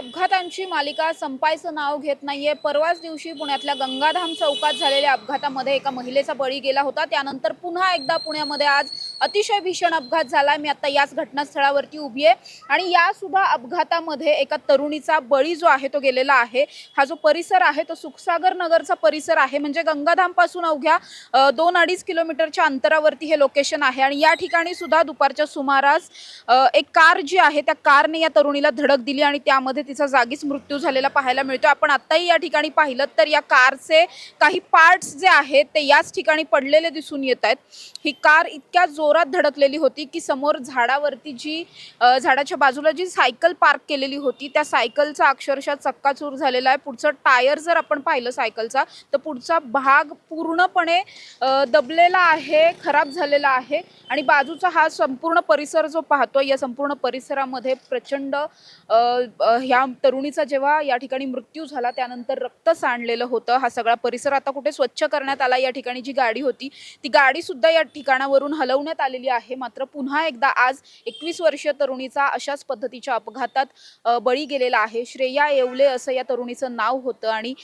अपघातांची मालिका संपायचं नाव घेत नाहीये. परवाच दिवशी पुण्यातल्या गंगाधाम चौकात झालेल्या अपघातामध्ये एका महिलेचा बळी गेला होता. त्यानंतर पुन्हा एकदा पुण्यामध्ये आज अतिशय भीषण अपघात झाला. मी आता याच घटनास्थळावरती उभी आहे. आणि या सुद्धा अपघातामध्ये एका तरुणीचा बळी जो आहे तो गेलेला आहे. हा जो परिसर आहे तो सुखसागर नगरचा परिसर आहे. म्हणजे गंगाधामपासून अवघ्या दोन अडीच किलोमीटरच्या अंतरावरती हे लोकेशन आहे. आणि या ठिकाणी सुद्धा दुपारच्या सुमारास एक कार जी आहे त्या कारने या तरुणीला धडक दिली आणि त्यामध्ये तिचा जागीच मृत्यू झालेला पाहायला मिळतो. आपण आत्ताही या ठिकाणी पाहिलं तर या कारचे काही पार्ट्स जे आहेत ते याच ठिकाणी पडलेले दिसून येत आहेत. ही कार इतक्या जोर जोरात धडकलेली होती की समोर झाडावरती जी झाडाच्या बाजूला जी सायकल पार्क केलेली होती त्या सायकलचा अक्षरशः चक्काचूर झालेला आहे. पुढचं टायर जर आपण पाहिलं सायकलचा तर पुढचा भाग पूर्णपणे दबलेला आहे खराब झालेला आहे आणि बाजूचा हा संपूर्ण परिसर जो पाहतो या संपूर्ण परिसरामध्ये प्रचंड ह्या तरुणीचा जेव्हा या ठिकाणी मृत्यू झाला त्यानंतर रक्त सांडलेलं होतं. हा सगळा परिसर आता कुठे स्वच्छ करण्यात आला या ठिकाणी जी गाडी होती ती गाडी सुद्धा या ठिकाणावरून हलवण्यात आलेली आहे. मात्र पुन्हा एकदा आज एकवीस वर्षीय तरुणीचा अशाच पद्धतीच्या अपघातात बळी गेलेला आहे. श्रेया येवले असं या तरुणीचं नाव होतं आणि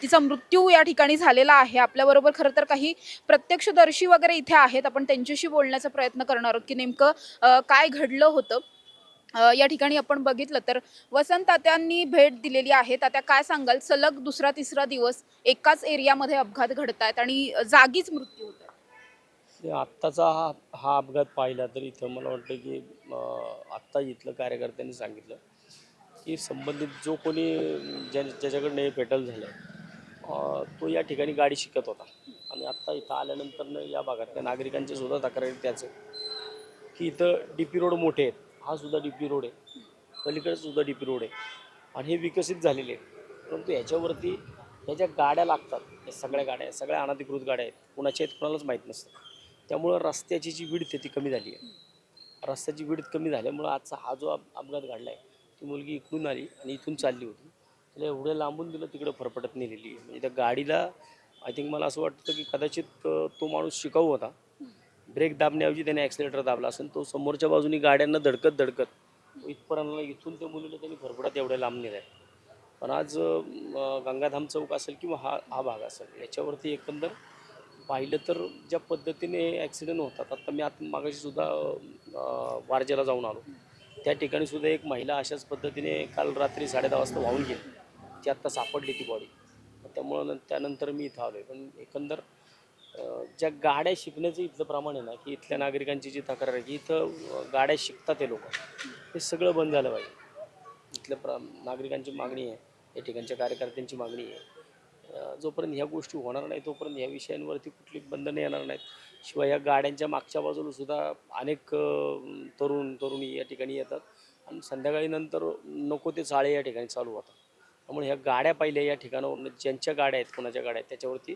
तिचा मृत्यू या ठिकाणी झालेला आहे. आपल्याबरोबर खरं तर काही प्रत्यक्षदर्शी वगैरे इथे आहेत. आपण त्यांच्याशी बोलण्याचा प्रयत्न करणार आहोत की नेमकं काय घडलं होतं. या ठिकाणी आपण बघितलं तर वसंत तात्यांनी भेट दिलेली आहे. तात्या काय सांगाल? सलग दुसरा तिसरा दिवस एकाच एरियामध्ये अपघात घडत आहेत आणि जागीच मृत्यू होत आत्ताचा हा हा अपघात पाहिला तर इथं मला वाटतं की आत्ता इथलं कार्यकर्त्यांनी सांगितलं की संबंधित जो कोणी ज्या ज्याच्याकडनं हे पेटल झालं तो या ठिकाणी गाडी शिकत होता. आणि आत्ता इथं आल्यानंतरनं या भागातल्या नागरिकांची सुद्धा तक्रारी त्याचं की इथं डी पी रोड मोठे आहेत. हा सुद्धा डी पी रोड आहे. पलीकडे सुद्धा डी पी रोड आहे. आणि हे विकसित झालेले आहेत. परंतु ह्याच्यावरती ह्या ज्या गाड्या लागतात या सगळ्या गाड्या सगळ्या अनधिकृत गाड्या आहेत. कुणाच्या आहेत कुणालाच माहीत नसतं. त्यामुळं रस्त्याची जी विडत आहे ती कमी झाली आहे. रस्त्याची विडत कमी झाल्यामुळं आजचा हा जो अपघात घडला आहे ती मुलगी इकडून आली आणि इथून चालली होती. तिला एवढं लांबून दिलं तिकडं फरफटत नेलेली आहे. म्हणजे त्या गाडीला आय थिंक मला असं वाटतं की कदाचित तो माणूस शिकाऊ होता. ब्रेक दाबण्याऐवजी त्याने ॲक्सिलेटर दाबला असेल तो समोरच्या बाजूनी गाड्यांना धडकत धडकत इथपर्यंत इथून त्या मुलीला त्यांनी फरफडत एवढ्या लांब नेलं आहे पण आज गंगाधाम चौक असेल किंवा हा हा भाग असेल याच्यावरती एकंदर पाहिलं तर ज्या पद्धतीने ॲक्सिडेंट होतात आत्ता मी आत मागाशी सुद्धा वारजेला जाऊन आलो. त्या ठिकाणी सुद्धा एक महिला अशाच पद्धतीने काल रात्री साडे दहा वाजता वाहून गेली. ती आत्ता सापडली ती बॉडी त्यामुळं त्यानंतर मी इथं आलो आहे पण एकंदर ज्या गाड्या शिकण्याचं इथलं प्रमाण आहे ना की इथल्या नागरिकांची जी तक्रार आहे की इथं गाड्या शिकतात हे लोक हे सगळं बंद झालं पाहिजे. इथल्या प्र नागरिकांची मागणी आहे या ठिकाणच्या कार्यकर्त्यांची मागणी आहे. जोपर्यंत ह्या गोष्टी होणार नाही तोपर्यंत ह्या विषयांवरती कुठली बंधनं येणार नाहीत. शिवाय या गाड्यांच्या मागच्या बाजूला सुद्धा अनेक तरुण तरुणी या ठिकाणी येतात. आणि संध्याकाळी नंतर नको ते चाळे या ठिकाणी चालू होतात. त्यामुळे ह्या गाड्या पाहिल्या या ठिकाणावर ज्यांच्या गाड्या आहेत कोणाच्या गाड्या आहेत त्याच्यावरती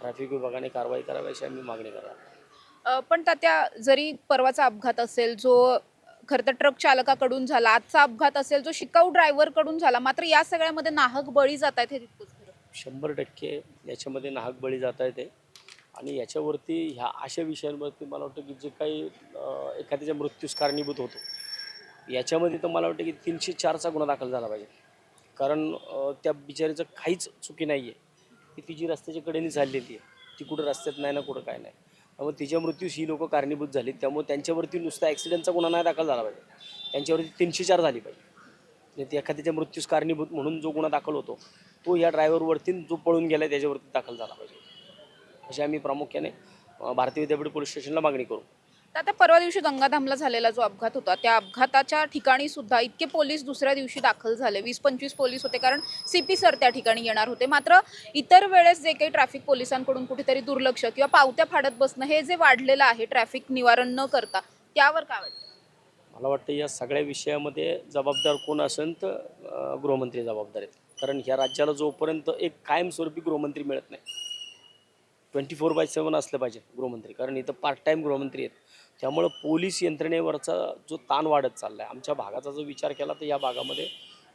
ट्रॅफिक विभागाने कारवाई करावी अशी आम्ही मागणी करणार पण तात्या जरी परवाचा अपघात असेल जो खरं तर ट्रक चालकाकडून झाला आजचा अपघात असेल जो शिकाऊ ड्रायव्हरकडून झाला मात्र या सगळ्यामध्ये नाहक बळी जात आहेत हे तितकंच. शंभर टक्के याच्यामध्ये नाहक बळी जात आहे ते. आणि याच्यावरती ह्या अशा विषयांवरती मला वाटतं की जे काही एखाद्याच्या मृत्यूस कारणीभूत होतो याच्यामध्ये तर मला वाटतं की तीनशे चारचा गुन्हा दाखल झाला पाहिजे. कारण त्या बिचारीचं काहीच चुकी नाही आहे की ती जी रस्त्याच्या कडेने झालेली आहे. ती कुठं रस्त्यात नाही ना कुठं काय नाही. त्यामुळे तिच्या मृत्यूस ही लोक कारणीभूत झाली त्यामुळे त्यांच्यावरती नुसता ॲक्सिडेंटचा गुन्हा नाही दाखल झाला पाहिजे. त्यांच्यावरती तीनशे चार झाली पाहिजे. ती एखाद्याच्या मृत्यूस कारणीभूत म्हणून जो गुन्हा दाखल होतो तो या ड्रायव्हरवरती जो पळून गेला त्याच्यावरती दाखल झाला पाहिजे. अशी आम्ही प्रामुख्याने भारतीय विद्यापीठ पोलीस स्टेशनला मागणी करू. तर आता परवा दिवशी गंगाधामला झालेला जो अपघात होता त्या अपघाताच्या ठिकाणी सुद्धा इतके पोलीस दुसऱ्या दिवशी दाखल झाले. वीस पंचवीस पोलीस होते कारण सी पी सर त्या ठिकाणी येणार होते. मात्र इतर वेळेस जे काही ट्रॅफिक पोलिसांकडून कुठेतरी दुर्लक्ष किंवा पावत्या फाडत बसणं हे जे वाढलेलं आहे ट्रॅफिक निवारण न करता त्यावर काय वाटतं? मला वाटतं या सगळ्या विषयामध्ये जबाबदार कोण असेल तर गृहमंत्री जबाबदार आहेत. कारण ह्या राज्याला जोपर्यंत एक कायमस्वरूपी गृहमंत्री मिळत नाही ट्वेंटी फोर बाय सेवन असलं पाहिजे गृहमंत्री. कारण इथं पार्ट टाईम गृहमंत्री आहेत. त्यामुळं पोलीस यंत्रणेवरचा जो ताण वाढत चालला आहे आमच्या भागाचा जो विचार केला तर या भागामध्ये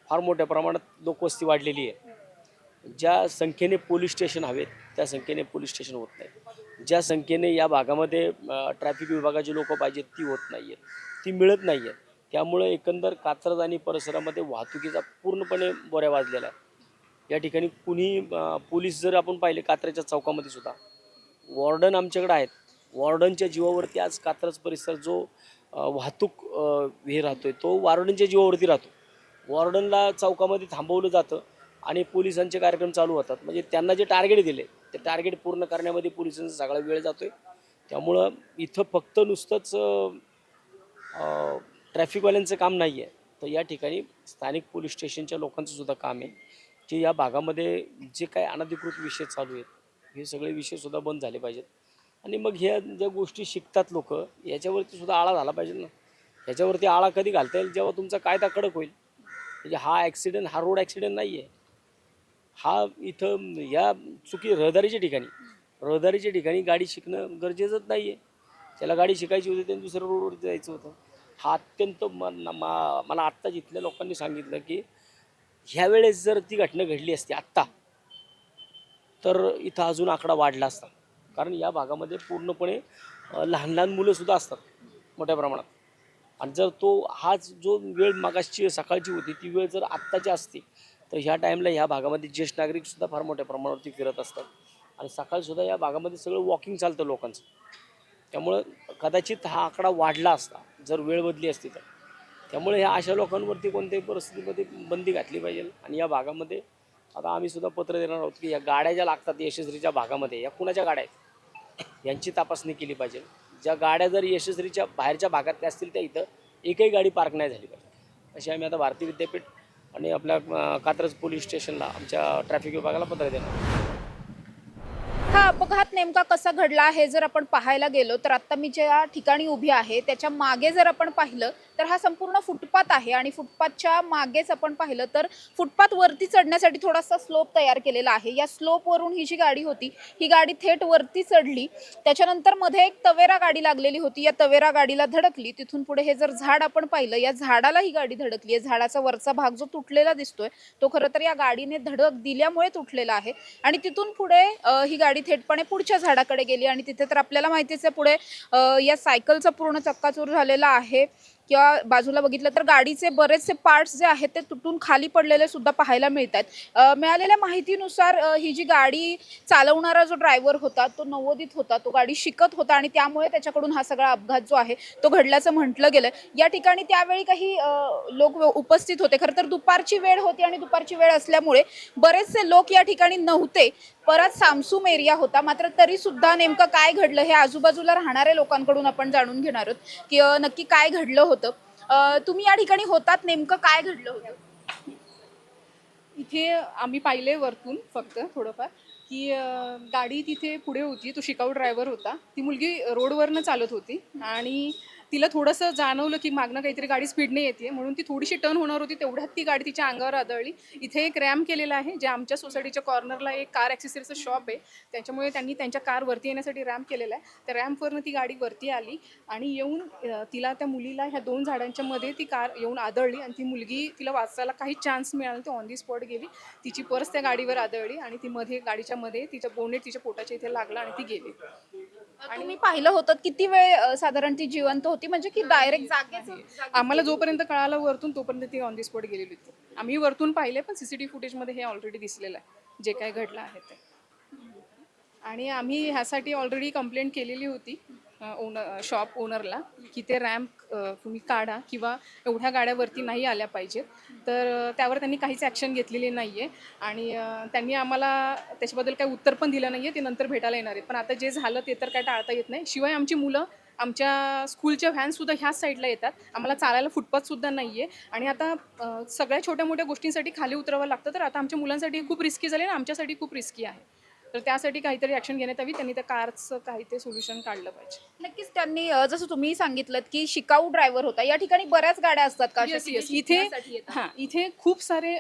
फार मोठ्या प्रमाणात लोकवस्ती वाढलेली आहे. ज्या संख्येने पोलीस स्टेशन हवेत त्या संख्येने पोलीस स्टेशन होत नाही ज्या संख्येने या भागामध्ये ट्रॅफिक विभागाची लोकं पाहिजेत ती होत नाही आहेत ती मिळत नाही आहेत त्यामुळे एकंदर कात्रज आणि परिसरामध्ये वाहतुकीचा पूर्णपणे बोऱ्या वाजलेला आहे. या ठिकाणी कुणी पोलीस जर आपण पाहिले कात्रजच्या चौकामध्ये सुद्धा वॉर्डन आमच्याकडे आहेत. वॉर्डनच्या जीवावरती आज कात्रज परिसर जो वाहतूक हे राहतो आहे तो वॉर्डनच्या जीवावरती राहतो. वॉर्डनला चौकामध्ये थांबवलं जातं आणि पोलिसांचे कार्यक्रम चालू होतात. म्हणजे त्यांना जे टार्गेट दिले ते टार्गेट पूर्ण करण्यामध्ये पोलिसांचा सगळा वेळ जातो आहे त्यामुळं इथं फक्त नुसतंच ट्रॅफिकवाल्यांचं काम नाही आहे तर या ठिकाणी स्थानिक पोलीस स्टेशनच्या लोकांचं सुद्धा काम आहे. की या भागामध्ये जे काही अनधिकृत विषय चालू आहेत हे सगळे विषयसुद्धा बंद झाले पाहिजेत. आणि मग ह्या ज्या गोष्टी शिकतात लोक याच्यावरती सुद्धा आळा झाला पाहिजे ना. ह्याच्यावरती आळा कधी घालता येईल? जेव्हा तुमचा कायदा कडक होईल. म्हणजे हा ॲक्सिडेंट हा रोड ॲक्सिडेंट नाही आहे हा इथं या चुकी रहदारीच्या ठिकाणी रहदारीच्या ठिकाणी गाडी शिकणं गरजेचंच नाही आहे त्याला गाडी शिकायची होती त्याने दुसऱ्या रोडवरती जायचं होतं. हा अत्यंत मन- मा- मला आत्ताच इथल्या लोकांनी सांगितलं की ह्यावेळेस जर ती घटना घडली असती आत्ता तर इथं अजून आकडा वाढला असता. कारण या भागामध्ये पूर्णपणे लहान लहान मुलंसुद्धा असतात मोठ्या प्रमाणात. आणि जर तो हाच जो वेळ मागासची सकाळची होती ती वेळ जर आत्ताची असती तर ह्या टाईमला ह्या भागामध्ये ज्येष्ठ नागरिकसुद्धा फार मोठ्या प्रमाणावरती फिरत असतात. आणि सकाळसुद्धा या भागामध्ये सगळं वॉकिंग चालतं लोकांचं. त्यामुळं कदाचित हा आकडा वाढला असता. जर वेळ बदली असती तर. त्यामुळे ह्या अशा लोकांवरती कोणत्याही परिस्थितीमध्ये बंदी घातली पाहिजे. आणि या भागामध्ये आता आम्ही सुद्धा पत्र देणार आहोत की या गाड्या ज्या लागतात यशस्वीच्या भागामध्ये या कुणाच्या गाड्या आहेत? यांची तपासणी केली पाहिजे. ज्या गाड्या जर यशस्वीच्या बाहेरच्या भागातल्या असतील त्या इथं एकही गाडी पार्क नाही झाली पाहिजे. अशी आम्ही आता भारतीय विद्यापीठ आणि आपल्या कात्रज पोलीस स्टेशनला आमच्या ट्रॅफिक विभागाला पत्र देणार हा अपघात नेमका कसा घडला हे जर आपण पाहायला गेलो तर आता मी ज्या ठिकाणी उभी आहे त्याच्यामागे जर आपण पाहिलं तर हा संपूर्ण फुटपाथ आहे आणि फुटपाथच्या मागेच आपण पाहिलं तर फुटपाथ वरती चढण्यासाठी थोडासा स्लोप तयार केलेला आहे. या स्लोपवरून ही जी गाडी होती ही गाडी थेट वरती चढली. त्याच्यानंतरमध्ये एक तवेरा गाडी लागलेली होती. या तवेरा गाडीला धडकली. तिथून पुढे हे जर झाड आपण पाहिलं या झाडाला ही गाडी धडकली. आहे झाडाचा वरचा भाग जो तुटलेला दिसतोय तो खरं तर या गाडीने धडक दिल्यामुळे तुटलेला आहे. आणि तिथून पुढे ही गाडी थेटपणे पुढच्या झाडाकडे गेली आणि तिथे तर आपल्याला माहितीच आहे पुढे या सायकलचा पूर्ण चक्काचूर झालेला आहे. किंवा बाजूला बघितलं तर गाडीचे बरेचसे पार्ट्स जे आहेत ते तुटून खाली पडलेले सुद्धा पाहायला मिळत आहेत मिळालेल्या माहितीनुसार ही जी गाडी चालवणारा जो ड्रायव्हर होता तो नवोदित होता तो गाडी शिकत होता आणि त्यामुळे त्याच्याकडून हा सगळा अपघात जो आहे तो घडल्याचं म्हटलं गेलं या ठिकाणी त्यावेळी काही लोक व- उपस्थित होते. खरं तर दुपारची वेळ होती आणि दुपारची वेळ असल्यामुळे बरेचसे लोक या ठिकाणी नव्हते. परत सामसूम एरिया होता. मात्र तरी सुद्धा नेमकं काय घडलं हे आजूबाजूला राहणाऱ्या लोकांकडून आपण जाणून घेणार आहोत की नक्की काय घडलं होतं. तुम्ही या ठिकाणी होतात नेमकं काय घडलं होतं? इथे आम्ही पाहिले वरतून फक्त थोडंफार की गाडी तिथे पुढे होती. तो शिकाऊ ड्रायव्हर होता. ती मुलगी रोडवरनं चालत होती. आणि तिला थोडंसं जाणवलं की मागणं काहीतरी गाडी स्पीडने येते म्हणून ती थोडीशी टर्न होणार होती तेवढ्यात ती गाडी तिच्या अंगावर आदळली. इथे एक रॅम्प केलेला आहे जे आमच्या सोसायटीच्या कॉर्नरला एक कार ॲक्सेसरीचं शॉप आहे. त्याच्यामुळे त्यांनी त्यांच्या कार वरती येण्यासाठी रॅम्प केलेला आहे. त्या रॅम्पवरनं ती गाडी वरती आली आणि येऊन तिला त्या मुलीला ह्या दोन झाडांच्या मध्ये ती कार येऊन आदळली आणि ती मुलगी तिला वाचायला काही चान्स मिळाला ती ऑन दी स्पॉट गेली. तिची पर्स त्या गाडीवर आदळली आणि ती मध्ये गाडीच्या मध्ये तिच्या बोनेट तिच्या पोटाच्या इथे लागला आणि ती गेली. आणि मी पाहिलं होतं किती वेळ अ, साधारण ती जिवंत होती? म्हणजे की डायरेक्ट जागेच आम्हाला जोपर्यंत कळालं वरतून तोपर्यंत ती ऑन दी स्पॉट गेलेली होती. आम्ही वरतून पाहिले पण सीसीटीव्ही फुटेजमध्ये हे ऑलरेडी दिसलेलं आहे. जे काय घडलं आहे ते. आणि आम्ही ह्यासाठी ऑलरेडी कंप्लेंट केलेली होती. ओनर शॉप ओनरला की ते रॅम्प तुम्ही काढा किंवा एवढ्या गाड्यावरती नाही आल्या पाहिजेत. तर त्यावर त्यांनी काहीच ॲक्शन घेतलेली नाही आहे आणि त्यांनी आम्हाला त्याच्याबद्दल काही उत्तर पण दिलं नाही आहे ते नंतर भेटायला येणार आहेत. पण आता जे झालं ते तर काय टाळता येत नाही. शिवाय आमची मुलं आमच्या स्कूलच्या व्हॅनसुद्धा ह्याच साईडला येतात. आम्हाला चालायला फुटपाथसुद्धा नाही आहे आणि आता सगळ्या छोट्या मोठ्या गोष्टींसाठी खाली उतरावं लागतं. तर आता आमच्या मुलांसाठी खूप रिस्की झाली आणि आमच्यासाठी खूप रिस्की आहे. तर त्यासाठी काहीतरी ॲक्शन घेण्यात यावी त्यांनी त्या कारचं काही ते सोल्युशन काढलं पाहिजे. नक्कीच त्यांनी अ, जसं तुम्ही सांगितलं की शिकाऊ ड्रायव्हर होता. या ठिकाणी बऱ्याच गाड्या असतात का? अशा Yes, की जे yes. इथे शिकण्यासाठी येतात? हां इथे खूप सारे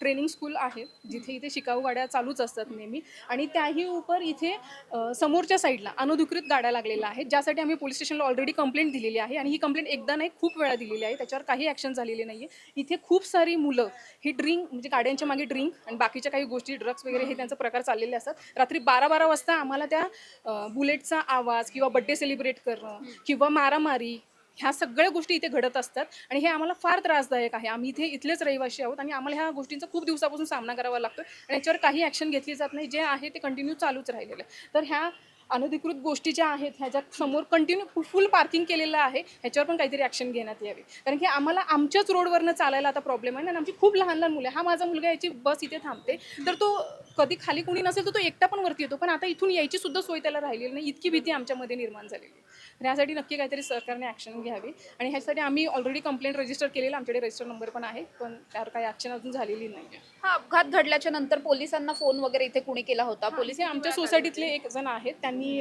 ट्रेनिंग स्कूल आहेत जिथे इथे शिकाऊ गाड्या चालूच असतात नेहमी. आणि त्याही उपर इथे अ, समोरच्या साईडला अनधिकृत गाड्या लागलेल्या आहेत ज्यासाठी आम्ही पोलीस स्टेशनला ऑलरेडी कंप्लेंट दिलेली आहे. आणि ही कंप्लेंट एकदा नाही खूप वेळा दिलेली आहे. त्याच्यावर काही ॲक्शन झालेली नाही आहे इथे खूप सारी मुलं ही ड्रिंक म्हणजे गाड्यांच्या मागे ड्रिंक आणि बाकीच्या काही गोष्टी ड्रग्स वगैरे हे त्यांचा प्रकार चाललेले असतात. रात्री बारा बारा वाजता आम्हाला त्या बुलेटचा आवाज किंवा बड्डे सेलिब्रेट करणं किंवा मारामारी ह्या सगळ्या गोष्टी इथे घडत असतात. आणि हे आम्हाला फार त्रासदायक आहे. आम्ही इथे इथलेच रहिवासी आहोत आणि आम्हाला ह्या गोष्टींचा खूप दिवसापासून सामना करावा लागतो आणि याच्यावर काही ॲक्शन घेतली जात नाही. जे आहे ते कंटिन्यू चालूच राहिलेलं आहे. तर ह्या अनधिकृत गोष्टी ज्या आहेत ह्याच्या समोर कंटिन्यू फुल पार्किंग केलेलं आहे ह्याच्यावर पण काहीतरी ॲक्शन घेण्यात यावी कारण की आम्हाला आमच्याच रोडवरनं चालायला आता प्रॉब्लेम आहे आणि आमची खूप लहान लहान मुलं आहे. हा माझा मुलगा याची बस इथे थांबते तर तो कधी खाली कोणी नसेल तर तो एकटा पण वरती येतो पण आता इथून यायची सुद्धा सोय त्याला राहिलेली नाही इतकी भीती आमच्यामध्ये निर्माण झालेली आहे. तर यासाठी नक्की काहीतरी सरकारने ॲक्शन घ्यावी. आणि ह्यासाठी आम्ही ऑलरेडी कंप्लेंट रजिस्टर केलेलं आमच्याकडे रजिस्टर नंबर पण आहे पण त्यावर काही ॲक्शन अजून झालेली नाही हा अपघात घडल्याच्या नंतर पोलिसांना फोन वगैरे इथे कुणी केला होता? पोलीस हे आमच्या सोसायटीतले एक जण आहेत त्यांनी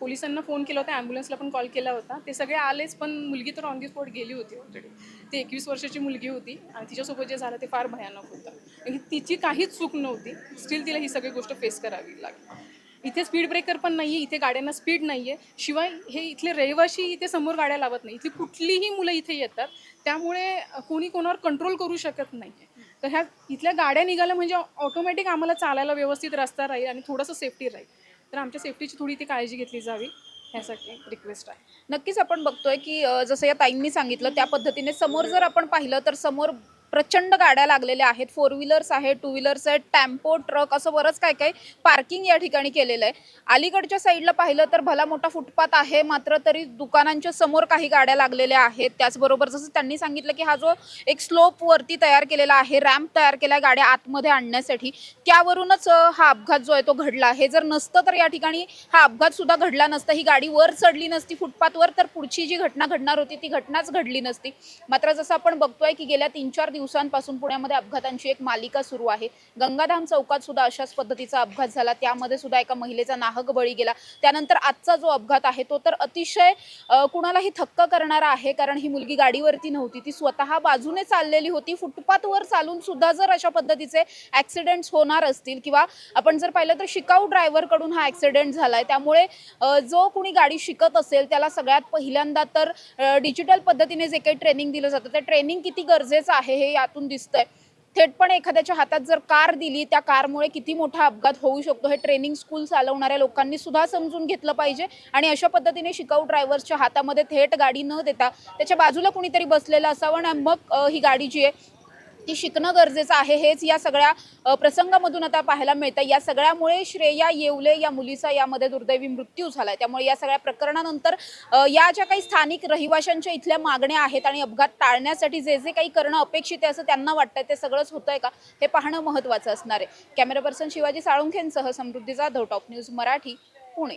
पोलिसांना फोन केला होता ॲम्ब्युलन्सला पण कॉल केला होता. ते सगळे आलेच पण मुलगी तर ऑन दी स्पॉट गेली होती ऑलरेडी ती एकवीस वर्षाची मुलगी होती आणि तिच्यासोबत जे झालं ते फार भयानक होतं. आणि तिची काहीच चूक नव्हती. स्टील तिला ही सगळी गोष्ट फेस करावी लागली. इथे स्पीड ब्रेकर पण नाही आहे इथे गाड्यांना स्पीड नाही आहे शिवाय हे इथले रहिवाशी इथे समोर गाड्या लावत नाही. इथली कुठलीही मुलं इथे येतात. त्यामुळे कोणी कोणावर कंट्रोल करू शकत नाही आहे तर ह्या इथल्या गाड्या निघाल्या म्हणजे ऑटोमॅटिक आम्हाला चालायला व्यवस्थित रस्ता राहील आणि थोडंसं सेफ्टी राहील. तर आमच्या सेफ्टीची थोडी इथे काळजी घेतली जावी. ह्यासाठी रिक्वेस्ट आहे. नक्कीच आपण बघतोय की जसं या ताईंनी सांगितलं त्या पद्धतीने समोर जर आपण पाहिलं तर समोर प्रचंड गाड्या लागलेल्या आहेत. फोर व्हीलर्स आहेत टू व्हीलर्स आहेत टेम्पो ट्रक असं बरंच काय काय पार्किंग या ठिकाणी केलेलं आहे. अलीकडच्या साईडला पाहिलं तर भला मोठा फुटपाथ आहे मात्र तरी दुकानांच्या समोर काही गाड्या लागलेल्या आहेत. त्याचबरोबर जसं त्यांनी सांगितलं की हा जो एक स्लोप वरती तयार केलेला आहे रॅम्प तयार केला गाड्या आतमध्ये आणण्यासाठी. त्यावरूनच हा अपघात जो आहे तो घडला हे जर नसतं तर या ठिकाणी हा अपघात सुद्धा घडला नसता. ही गाडी वर चढली नसती फुटपाथवर तर पुढची जी घटना घडणार होती ती घटनाच घडली नसती. मात्र जसं आपण बघतोय की गेल्या तीन चार दिवसांपासून पुण्यामध्ये अपघातांची एक मालिका सुरू आहे. गंगाधाम चौकात सुद्धा अशाच पद्धतीचा अपघात झाला. त्यामध्ये सुद्धा एका महिलेचा नाहक बळी गेला. त्यानंतर आजचा जो अपघात आहे तो तर अतिशय कुणालाही थक्क करणारा आहे कारण ही मुलगी गाडीवरती नव्हती. ती स्वतः बाजूने चाललेली होती. फुटपाथवर चालून सुद्धा जर अशा पद्धतीचे ऍक्सिडेंट्स होणार असतील किंवा आपण जर पाहिलं तर शिकाऊ ड्रायव्हरकडून हा हा ऍक्सिडेंट झालाय. त्यामुळे जो कुणी गाडी शिकत असेल त्याला सगळ्यात पहिल्यांदा तर डिजिटल पद्धतीने जे काही ट्रेनिंग दिलं जातं ते ट्रेनिंग किती गरजेचं आहे हे यातून दिसतंय. थेटपणे एखाद्याच्या हातात जर कार दिली त्या कारमुळे किती मोठा अपघात होऊ शकतो? हे ट्रेनिंग स्कूल चालवणाऱ्या लोकांनी सुद्धा समजून घेतलं पाहिजे. आणि अशा पद्धतीने शिकाऊ ड्रायव्हर्सच्या हातामध्ये थेट गाडी न देता त्याच्या बाजूला कुणीतरी बसलेलं असावं आणि मग ही गाडी जी आहे ती शिकणं गरजेचं आहे हेच या सगळ्या प्रसंगामधून आता पाहायला मिळतं या सगळ्यामुळे श्रेया येवले या मुलीचा यामध्ये दुर्दैवी मृत्यू झालाय. त्यामुळे या सगळ्या प्रकरणानंतर या ज्या काही स्थानिक रहिवाशांच्या इथल्या मागण्या आहेत आणि अपघात टाळण्यासाठी जे जे काही करणं अपेक्षित आहे असं त्यांना वाटतंय ते सगळंच होतंय का? हे पाहणं महत्त्वाचं असणार आहे. कॅमेरा पर्सन शिवाजी साळुंखेंसह समृद्धी जाधव टॉप न्यूज मराठी पुणे.